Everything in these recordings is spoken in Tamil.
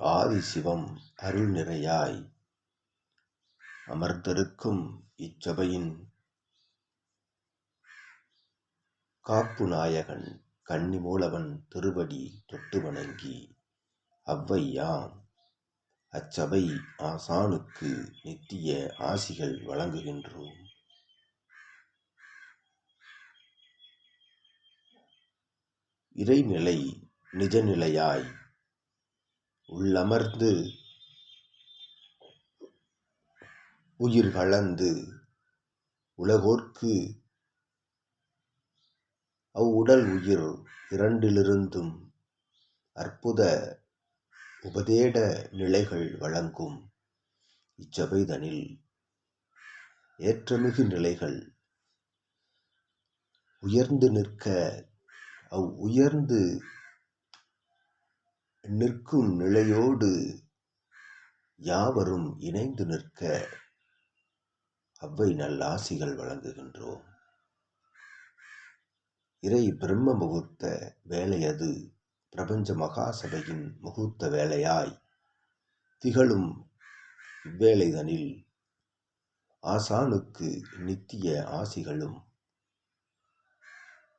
ஆதிசிவம் அருள் நிறையாய் அமர்ந்திருக்கும் இச்சபையின் காப்பு நாயகன் கன்னிமூலவன் திருவடி தொட்டு வணங்கி அவ்வையாம். அச்சபை ஆசானுக்கு நித்திய ஆசிகள் வழங்குகின்றோம். இறைநிலை நிஜநிலையாய் உள்ளமர்ந்து உயிர் கலந்து உலகோர்க்கு அவ்வுடல் உயிர் இரண்டிலிருந்தும் அற்புத உபதேட நிலைகள் வழங்கும் இச்சபைதனில் ஏற்றமிகு நிலைகள் உயர்ந்து நிற்க அவ் உயர்ந்து நிற்கும் நிலையோடு யாவரும் இணைந்து நிற்க அவ்வை நல்லாசிகள் வழங்குகின்றோம். இறை பிரம்ம முகூர்த்த வேலையது பிரபஞ்ச மகாசபையின் முகூர்த்த வேலையாய். திகழும் இவ்வேளைதனில் ஆசானுக்கு நித்திய ஆசிகளும்.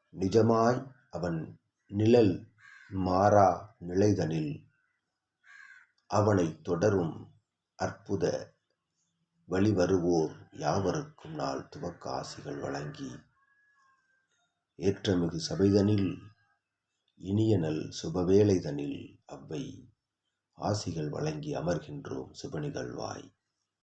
நிஜமாய் அவன் நிழல் மாறா நிலைதனில் அவனைத் தொடரும் அற்புத வழிவருவோர் யாவருக்கும் நாள் துவக்க ஆசிகள் வழங்கி ஏற்றமிகு சபைதனில் இனியனல் சுபவேளைதனில் அவ்வை ஆசிகள் வழங்கி அமர்கின்றோம் சுபநிகழ்வாய்